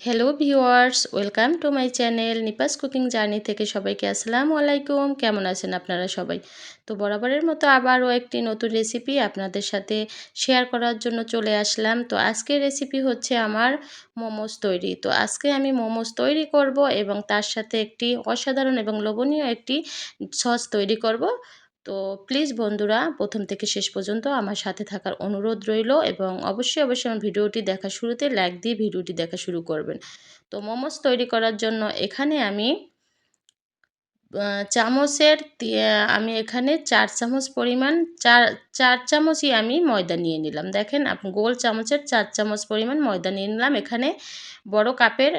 Hello viewers welcome to my channel Nipa's cooking journey থেকে সবাইকে আসসালামু আলাইকুম। কেমন আছেন আপনারা সবাই? তো বরাবরের মতো আবারও একটি নতুন রেসিপি আপনাদের সাথে শেয়ার করার জন্য চলে আসলাম। তো আজকের রেসিপি হচ্ছে আমার মোমোস তৈরি। তো আজকে আমি মোমোস তৈরি করব এবং তার সাথে একটি অসাধারণ এবং লোভনীয় একটি সস তৈরি করব। তো প্লিজ বন্ধুরা, প্রথম থেকে শেষ পর্যন্ত আমার সাথে থাকার অনুরোধ রইল এবং অবশ্যই অবশ্যই আমার ভিডিওটি দেখা শুরুতে লাইক দিয়ে ভিডিওটি দেখা শুরু করবেন। তো মোমোস তৈরি করার জন্য এখানে আমি চামচের আমি এখানে চার চামচ পরিমাণ, চার চার চামচই আমি ময়দা নিয়ে নিলাম। দেখেন, আপনি গোল চামচের চার চামচ পরিমাণ ময়দা নিয়ে নিলাম। এখানে বড় কাপের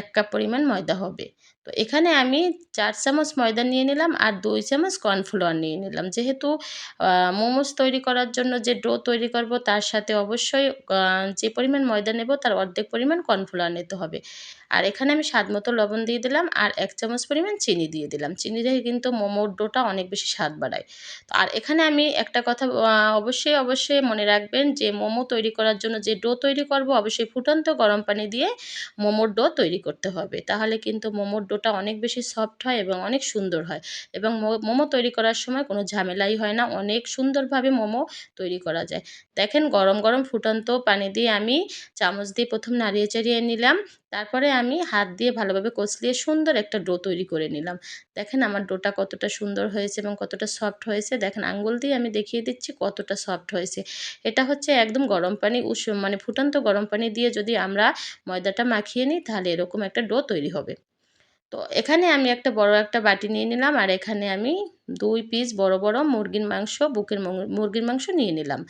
এক কাপ পরিমাণ ময়দা হবে। তো এখানে আমি চার চামচ ময়দা নিয়ে নিলাম আর দুই চামচ কর্নফ্লাওয়ার নিয়ে নিলাম। যেহেতু মোমোস তৈরি করার জন্য যে ডো তৈরি করব তার সাথে অবশ্যই যে পরিমাণ ময়দা নেব তার অর্ধেক পরিমাণ কর্নফ্লাওয়ার নিতে হবে। আর এখানে আমি স্বাদ মতো লবণ দিয়ে দিলাম আর এক চামচ পরিমাণ চিনি দিয়ে দিলাম। চিনি দিয়ে কিন্তু মোমোর ডোটা অনেক বেশি স্বাদ বাড়ায়। তো আর এখানে আমি একটা কথা অবশ্যই অবশ্যই মনে রাখবেন যে মোমো তৈরি করার জন্য যে ডো তৈরি করব অবশ্যই ফুটন্ত গরম পানি দিয়ে মোমোর ডো তৈরি করতে হবে। তাহলে কিন্তু মোমোর ডোটা অনেক বেশি সফট হয় এবং অনেক সুন্দর হয় এবং মোমো তৈরি করার সময় কোনো ঝামেলাই হয় না, অনেক সুন্দরভাবে মোমো তৈরি করা যায়। দেখেন গরম গরম ফুটন্ত পানি দিয়ে আমি চামচ দিয়ে প্রথম নাড়িয়ে চাড়িয়ে নিলাম। তারপরে আমি হাত দিয়ে ভালোভাবে কষলিয়ে সুন্দর একটা ডো তৈরি করে নিলাম। দেখেন আমার ডোটা কতটা সুন্দর হয়েছে এবং কতটা সফট হয়েছে। দেখেন আঙ্গুল দিয়ে আমি দেখিয়ে দিচ্ছি কতটা সফট হয়েছে। এটা হচ্ছে একদম গরম পানি উস মানে ফুটন্ত গরম পানি দিয়ে যদি আমরা ময়দাটা মাখিয়ে নিই তাহলে এরকম একটা ডো তৈরি হবে। তো এখানে আমি একটা বড় একটা বাটি নিয়ে নিলাম আর এখানে আমি দুই পিস বড় বড় মুরগির মাংস, বুকের মুরগির মাংস নিয়ে নিলাম।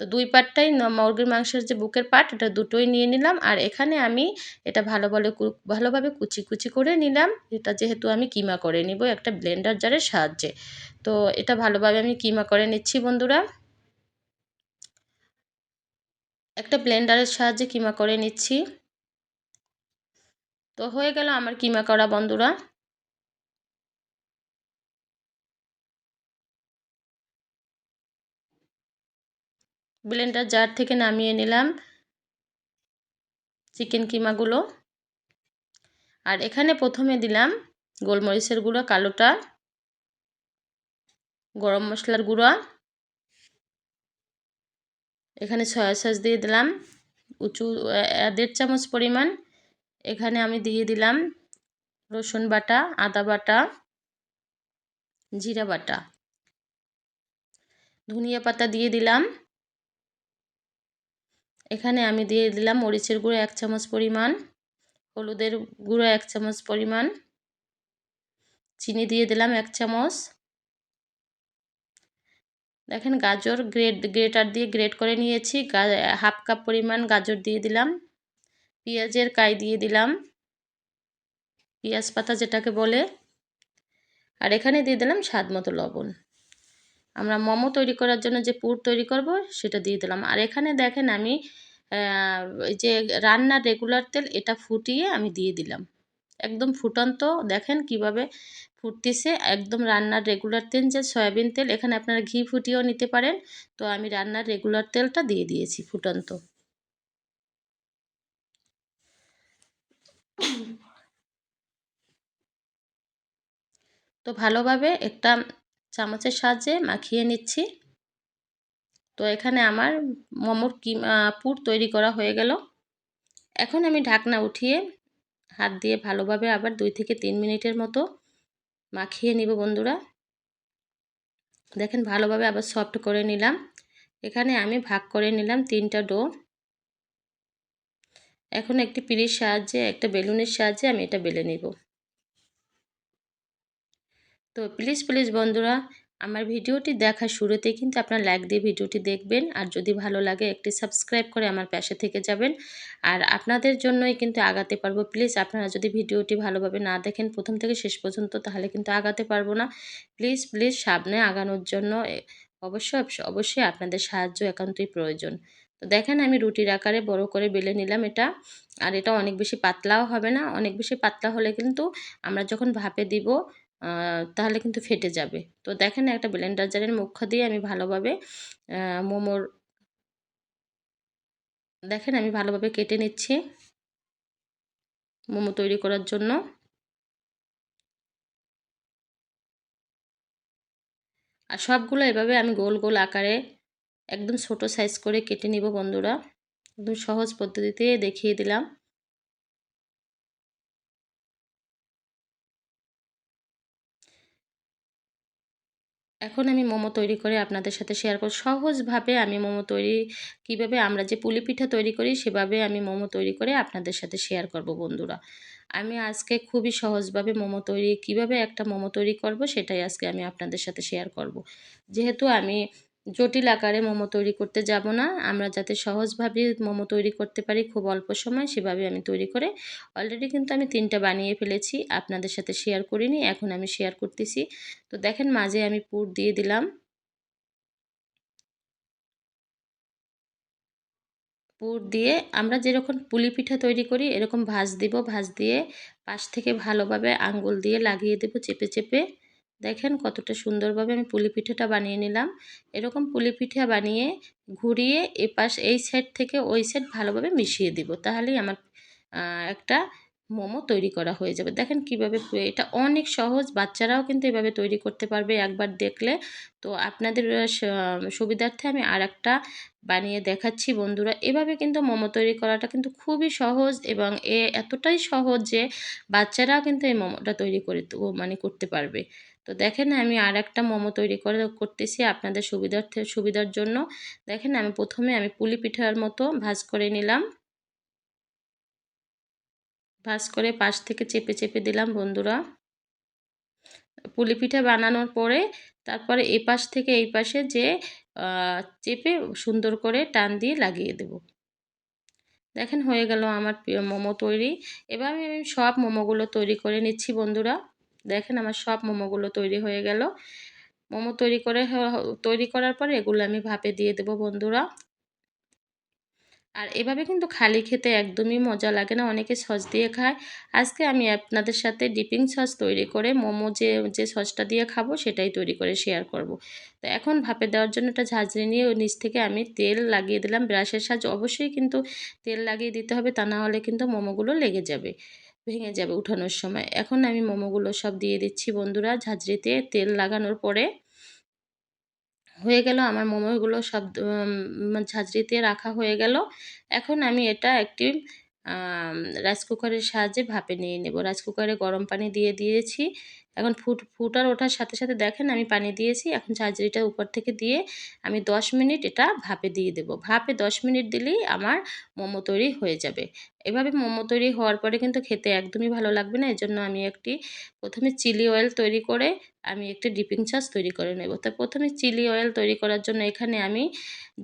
তো দুই পাটটাই মুরগির মাংসের যে বুকের পাট, এটা দুটোই নিয়ে নিলাম। আর এখানে আমি এটা ভালো ভালো ভালোভাবে কুচি কুচি করে নিলাম। এটা যেহেতু আমি কিমা করে নিব, একটা ব্লেন্ডার জারের সাহায্যে। তো এটা ভালোভাবে আমি কিমা করে নিচ্ছি বন্ধুরা। একটা ব্লেন্ডারের সাহায্যে কিমা করে নিচ্ছি। তো হয়ে গেল আমার কিমা করা বন্ধুরা। ব্লেন্ডার জার থেকে নামিয়ে নিলাম চিকেন কিমাগুলো আর এখানে প্রথমে দিলাম গোলমরিচের গুঁড়ো, কালোটা, গরম মশলার গুঁড়া। এখানে সয়া সস দিয়ে দিলাম, উঁচু দেড় চামচ পরিমাণ। এখানে আমি দিয়ে দিলাম রসুন বাটা, আদা বাটা, জিরা বাটা। ধনিয়া পাতা দিয়ে দিলাম। এখানে আমি দিয়ে দিলাম মরিচের গুঁড়ো এক চামচ পরিমাণ, হলুদের গুঁড়ো এক চামচ পরিমাণ, চিনি দিয়ে দিলাম এক চামচ। দেখেন গাজর গ্রেট, গ্রেটার দিয়ে গ্রেট করে নিয়েছি হাফ কাপ পরিমাণ গাজর দিয়ে দিলাম, পেঁয়াজের কাই দিয়ে দিলাম, পেঁয়াজ পাতা যেটাকে বলে, আর এখানে দিয়ে দিলাম স্বাদ মতো লবণ। আমরা মোমো তৈরি করার জন্য যে পুর তৈরি করব, সেটা দিয়ে দিলাম। আর এখানে দেখেন আমি যে রান্নার রেগুলার তেল, এটা ফুটিয়ে আমি দিয়ে দিলাম। একদম ফুটন্ত, দেখেন কীভাবে ফুটতেছে। একদম রান্নার রেগুলার তেল, যে সয়াবিন তেল, এখানে আপনারা ঘি ফুটিয়েও নিতে পারেন। তো আমি রান্নার রেগুলার তেলটা দিয়ে দিয়েছি ফুটন্ত। তো ভালোভাবে একটা চামচের সাহায্যে মাখিয়ে নিচ্ছি। তো এখানে আমার মোমোর কি পুর তৈরি করা হয়ে গেল। এখন আমি ঢাকনা উঠিয়ে হাত দিয়ে ভালোভাবে আবার দুই থেকে তিন মিনিটের মতো মাখিয়ে নিব বন্ধুরা। দেখেন ভালোভাবে আবার সফট করে নিলাম। এখানে আমি ভাগ করে নিলাম তিনটা ডো। এখন একটি পিড়ির সাহায্যে, একটা বেলুনের সাহায্যে আমি এটা বেলে নিব। তো প্লিজ প্লিজ বন্ধুরা, আমার ভিডিওটি দেখার শুরুতে কিন্তু আপনার লাইক দিয়ে ভিডিওটি দেখবেন। আর যদি ভালো লাগে, একটি সাবস্ক্রাইব করে আমার পাশে থেকে যাবেন। আর আপনাদের জন্যই কিন্তু আগাতে পারব। প্লিজ আপনারা যদি ভিডিওটি ভালোভাবে না দেখেন প্রথম থেকে শেষ পর্যন্ত, তাহলে কিন্তু আগাতে পারব না। প্লিজ প্লিজ সামনে আগানোর জন্য অবশ্যই অবশ্যই আপনাদের সাহায্য একান্তই প্রয়োজন। তো দেখেন, আমি রুটির আকারে বড় করে বেলে নিলাম এটা। আর এটা অনেক বেশি পাতলাও হবে না। অনেক বেশি পাতলা হলে কিন্তু আমরা যখন ভাপে দিব তাহলে কিন্তু ফেটে যাবে। তো দেখেন একটা ব্লেন্ডার জারের মুখ দিয়ে আমি ভালোভাবে মোমোর দেখেন আমি ভালোভাবে কেটে নিচ্ছি মোমো তৈরি করার জন্য। আর সবগুলো এভাবে আমি গোল গোল আকারে একদম ছোট সাইজ করে কেটে নিব বন্ধুরা। একদম সহজ পদ্ধতিতে দেখিয়ে দিলাম। এখন আমি মোমো তৈরি করে আপনাদের সাথে শেয়ার করব। সহজভাবে আমি মোমো তৈরি, কীভাবে আমরা যে পুলি পিঠা তৈরি করি, সেভাবে আমি মোমো তৈরি করে আপনাদের সাথে শেয়ার করব বন্ধুরা। আমি আজকে খুবই সহজভাবে মোমো তৈরি, কীভাবে একটা মোমো তৈরি করব, সেটাই আজকে আমি আপনাদের সাথে শেয়ার করব। যেহেতু আমি জটিল আকারে মোমো তৈরি করতে যাব না। আমরা যাতে সহজভাবে মোমো তৈরি করতে পারি খুব অল্প সময়, সেভাবে আমি তৈরি করে অলরেডি কিন্তু আমি তিনটা বানিয়ে ফেলেছি। আপনাদের সাথে শেয়ার করিনি, এখন আমি শেয়ার করতেছি। তো দেখেন মাঝে আমি পুর দিয়ে দিলাম। পুর দিয়ে আমরা যেরকম পুলি পিঠা তৈরি করি, এরকম ভাজ দিব, ভাজ দিয়ে পাশ থেকে ভালোভাবে আঙ্গুল দিয়ে লাগিয়ে দেব চেপে চেপে। দেখেন কতটা সুন্দরভাবে আমি পুলি পিঠাটা বানিয়ে নিলাম। এরকম পুলি পিঠা বানিয়ে ঘুরিয়ে এ পাশ এই সাইড থেকে ওই সাইড ভালোভাবে মিশিয়ে দিব। তাহলেই আমার একটা মোমো তৈরি করা হয়ে যাবে। দেখেন কীভাবে এটা অনেক সহজ, বাচ্চারাও কিন্তু এভাবে তৈরি করতে পারবে একবার দেখলে। তো আপনাদের সুবিধার্থে আমি আর একটা বানিয়ে দেখাচ্ছি বন্ধুরা। এভাবে কিন্তু মোমো তৈরি করাটা কিন্তু খুবই সহজ এবং এ, এতটাই সহজ যে বাচ্চারাও কিন্তু এই মোমোটা তৈরি করে মানে করতে পারবে। তো দেখেন আমি আর একটা মোমো তৈরি করে করতেছি আপনাদের সুবিধার্থে, সুবিধার জন্য। দেখেন আমি প্রথমে আমি পুলি পিঠার মতো ভাজ করে নিলাম। ভাজ করে পাশ থেকে চেপে চেপে দিলাম বন্ধুরা। পুলি পিঠা বানানোর পরে তারপরে এ পাশ থেকে এই পাশে যে চেপে সুন্দর করে টান দিয়ে লাগিয়ে দেব। দেখেন হয়ে গেল আমার মোমো তৈরি। এবার আমি সব মোমোগুলো তৈরি করে নিচ্ছি বন্ধুরা। দেখেন আমার সব মোমোগুলো তৈরি হয়ে গেল। মোমো তৈরি করে তৈরি করার পরে এগুলো আমি ভাপে দিয়ে দেব বন্ধুরা। আর এভাবে কিন্তু খালি খেতে একদমই মজা লাগে না, অনেকে সস দিয়ে খায়। আজকে আমি আপনাদের সাথে ডিপিং সস তৈরি করে মোমো যে যে সসটা দিয়ে খাব সেটাই তৈরি করে শেয়ার করব। তো এখন ভাপে দেওয়ার জন্য একটা ঝাঁঝরি নিয়ে ওই নিচ থেকে আমি তেল লাগিয়ে দিলাম। ব্রাশের সাহায্যে অবশ্যই কিন্তু তেল লাগিয়ে দিতে হবে, তা না হলে কিন্তু মোমোগুলো লেগে যাবে। ভেঙে যাবে উঠানোর সময়। এখন আমি মোমোগুলো সব দিয়ে দিচ্ছি বন্ধুরা, ঝাঁঝরিতে তেল লাগানোর পরে। হয়ে গেল আমার মোমোগুলো সব ঝাঁঝরিতে রাখা হয়ে গেল। এখন আমি এটা একটি রাইস কুকারের সাহায্যে ভাপে নিয়ে নেব। রাইস কুকারে গরম পানি দিয়ে দিয়েছি। এখন ফুট, ফুটার ওঠার সাথে সাথে দেখেন আমি পানি দিয়েছি, এখন ঝাঁঝরিটা উপর থেকে দিয়ে আমি 10 মিনিট এটা ভাপে দিয়ে দেব। ভাপে 10 মিনিট দিলেই আমার মোমো তৈরি হয়ে যাবে। এভাবে মোমো তৈরি হওয়ার পরে কিন্তু খেতে একদমই ভালো লাগবে না, এজন্য আমি একটি প্রথমে চিলি অয়েল তৈরি করে আমি একটি ডিপিং সস তৈরি করে নেব। তো প্রথমে চিলি অয়েল তৈরি করার জন্য এখানে আমি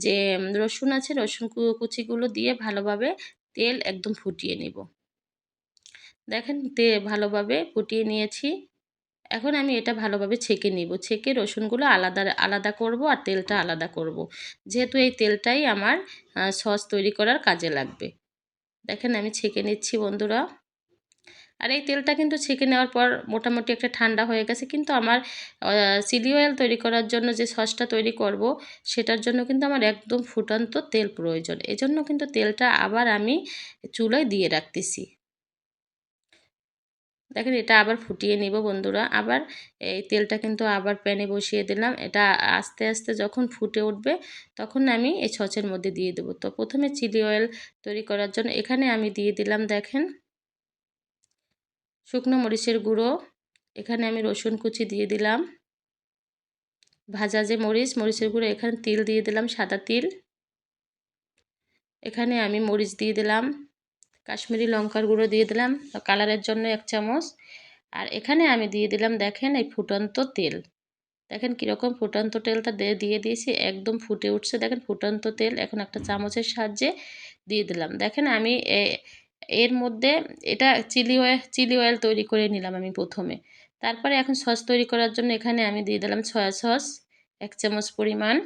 যে রসুন আছে, রসুন কুচিগুলো দিয়ে ভালোভাবে তেল একদম ফুটিয়ে নেব। দেখেন তে, ভালোভাবে ফুটিয়ে নিয়েছি। এখন আমি এটা ভালোভাবে ছেঁকে নিব। ছেঁকে রসুনগুলো আলাদা আলাদা করব আর তেলটা আলাদা করব। যেহেতু এই তেলটাই আমার সস তৈরি করার কাজে লাগবে। দেখেন আমি ছেঁকে নিচ্ছি বন্ধুরা। আর এই তেলটা কিন্তু ছেঁকে নেওয়ার পর মোটামুটি একটা ঠান্ডা হয়ে গেছে। কিন্তু আমার চিলি অয়েল তৈরি করার জন্য যে সসটা তৈরি করব, সেটার জন্য কিন্তু আমার একদম ফুটান্ত তেল প্রয়োজন। এজন্য কিন্তু তেলটা আবার আমি চুলায় দিয়ে রাখতেছি। দেখেন এটা আবার ফুটিয়ে নিব বন্ধুরা। আবার এই তেলটা কিন্তু আবার প্যানে বসিয়ে দিলাম। এটা আস্তে আস্তে যখন ফুটে উঠবে তখন আমি এই ছচের মধ্যে দিয়ে দেবো। তো প্রথমে চিলি অয়েল তৈরি করার জন্য এখানে আমি দিয়ে দিলাম দেখেন শুকনো মরিচের গুঁড়ো। এখানে আমি রসুন কুচি দিয়ে দিলাম। ভাজা যে মরিচ, মরিচের গুঁড়ো এখানে তিল দিয়ে দিলাম, সাদা তিল। এখানে আমি মরিচ দিয়ে দিলাম। কাশ্মীরি লঙ্কার গুঁড়ো দিয়ে দিলাম কালারের জন্য এক চামচ। আর এখানে আমি দিয়ে দিলাম, দেখেন এই ফুটন্ত তেল। দেখেন কীরকম ফুটন্ত তেলটা দিয়ে দিয়েছি, একদম ফুটে উঠছে। দেখেন ফুটন্ত তেল, এখন একটা চামচের সাহায্যে দিয়ে দিলাম। দেখেন আমি এর মধ্যে এটা চিলি অয়েল চিলি অয়েল তৈরি করে নিলাম আমি প্রথমে। তারপরে এখন সস তৈরি করার জন্য এখানে আমি দিয়ে দিলাম সয়া সস, এক চামচ পরিমাণ।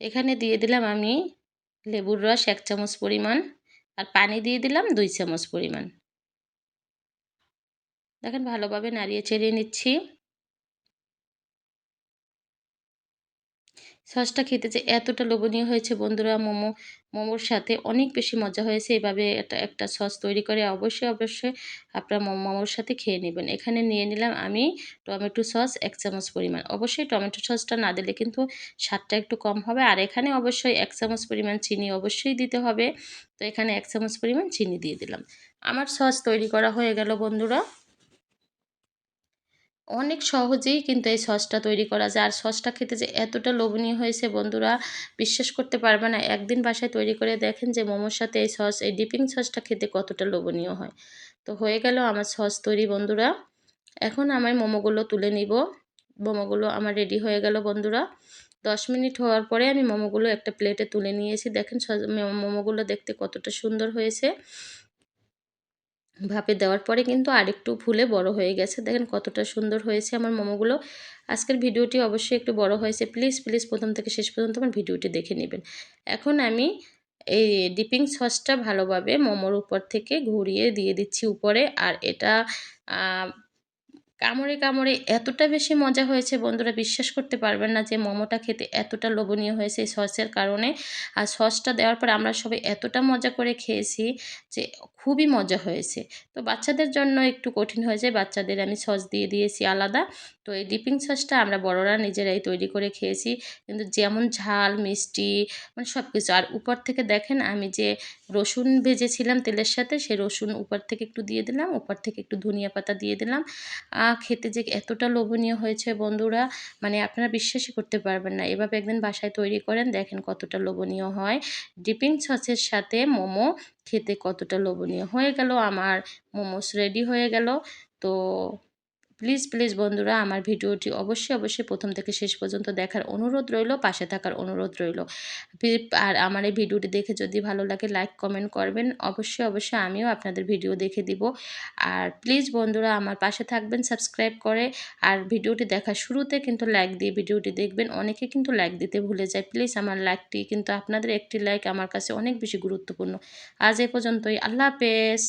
এখানে দিয়ে দিলাম আমি লেবুর রস এক চামচ পরিমাণ আর পানি দিয়ে দিলাম দুই চামচ পরিমাণ। দেখেন ভালোভাবে নাড়িয়ে চেড়িয়ে নিচ্ছি। সসটা খেতে যে এতটা লোভনীয় হয়েছে বন্ধুরা মোমো, মোমোর সাথে অনেক বেশি মজা হয়েছে। এভাবে এটা একটা সস তৈরি করে অবশ্যই অবশ্যই আপনারা মোমোর সাথে খেয়ে নেবেন। এখানে নিয়ে নিলাম আমি টমেটো সস এক চামচ পরিমাণ। অবশ্যই টমেটো সসটা না দিলে কিন্তু স্বাদটা একটু কম হবে। আর এখানে অবশ্যই এক চামচ পরিমাণ চিনি অবশ্যই দিতে হবে। তো এখানে এক চামচ পরিমাণ চিনি দিয়ে দিলাম। আমার সস তৈরি করা হয়ে গেল বন্ধুরা। অনেক সহজেই কিন্তু এই সসটা তৈরি করা যায়। আর সসটা খেতে যে এতটা লোভনীয় হয়েছে বন্ধুরা, বিশ্বাস করতে পারবে না। একদিন বাসায় তৈরি করে দেখেন যে মোমোর সাথে এই সস, এই ডিপিং সসটা খেতে কতটা লোভনীয় হয়। তো হয়ে গেল আমার সস তৈরি বন্ধুরা। এখন আমার মোমোগুলো তুলে নিব। মোমোগুলো আমার রেডি হয়ে গেল বন্ধুরা। দশ মিনিট হওয়ার পরে আমি মোমোগুলো একটা প্লেটে তুলে নিয়েছি। দেখেন মোমোগুলো দেখতে কতটা সুন্দর হয়েছে। ভাপে দেওয়ার পরে কিন্তু আরেকটু ফুলে বড় হয়ে গেছে। দেখেন কতটা সুন্দর হয়েছে আমার মোমোগুলো। আজকের ভিডিওটি অবশ্যই একটু বড় হয়েছে। প্লিজ প্লিজ প্রথম থেকে শেষ পর্যন্ত আমার ভিডিওটি দেখে নেবেন। এখন আমি এই ডিপিং সসটা ভালোভাবে মোমোর উপর থেকে ঘুরিয়ে দিয়ে দিচ্ছি উপরে। আর এটা কামড়ে কামড়ে এতটা বেশি মজা হয়েছে, বন্ধুরা বিশ্বাস করতে পারবেন না যে মোমোটা খেতে এতটা লোভনীয় হয়েছে সসের কারণে। আর সসটা দেওয়ার পর আমরা সবাই এতটা মজা করে খেয়েছি যে খুবই মজা হয়েছে। তো বাচ্চাদের জন্য একটু কঠিন হয়েছে বাচ্চাদের আমি সস দিয়ে দিয়েছি আলাদা। তো এই ডিপিং সসটা আমরা বড়রা নিজেরাই তৈরি করে খেয়েছি। কিন্তু যেমন ঝাল, মিষ্টি মানে সব কিছু আর উপর থেকে দেখেন আমি যে রসুন ভেজেছিলাম তেলের সাথে, সেই রসুন উপর থেকে একটু দিয়ে দিলাম, উপর থেকে একটু ধনিয়া পাতা দিয়ে দিলাম। খেতে যে এতটা লোভনীয় হয়েছে বন্ধুরা মানে আপনারা বিশ্বাসই করতে পারবেন না। এভাবে একদিন বাসায় তৈরি করেন, দেখেন কতটা লোভনীয় হয়। ডিপিং সসের সাথে মোমো খেতে কতটা লোভনীয়। হয়ে গেল, আমার মোমোস রেডি হয়ে গেল। তো প্লিজ প্লিজ বন্ধুরা, আমার ভিডিওটি অবশ্যই অবশ্যই প্রথম থেকে শেষ পর্যন্ত দেখার অনুরোধ রইল, পাশে থাকার অনুরোধ রইল। আর আমার এই ভিডিওটি দেখে যদি ভালো লাগে, লাইক, কমেন্ট করবেন। অবশ্যই অবশ্যই আমিও আপনাদের ভিডিও দেখে দিব। আর প্লিজ বন্ধুরা, আমার পাশে থাকবেন, সাবস্ক্রাইব করে। আর ভিডিওটি দেখার শুরুতে কিন্তু লাইক দিয়ে ভিডিওটি দেখবেন। অনেকে কিন্তু লাইক দিতে ভুলে যায়। প্লিজ, আমার লাইকটি কিন্তু আপনাদের একটি লাইক আমার কাছে অনেক বেশি গুরুত্বপূর্ণ। আজ এ পর্যন্তই। আল্লাহ হাফেজ।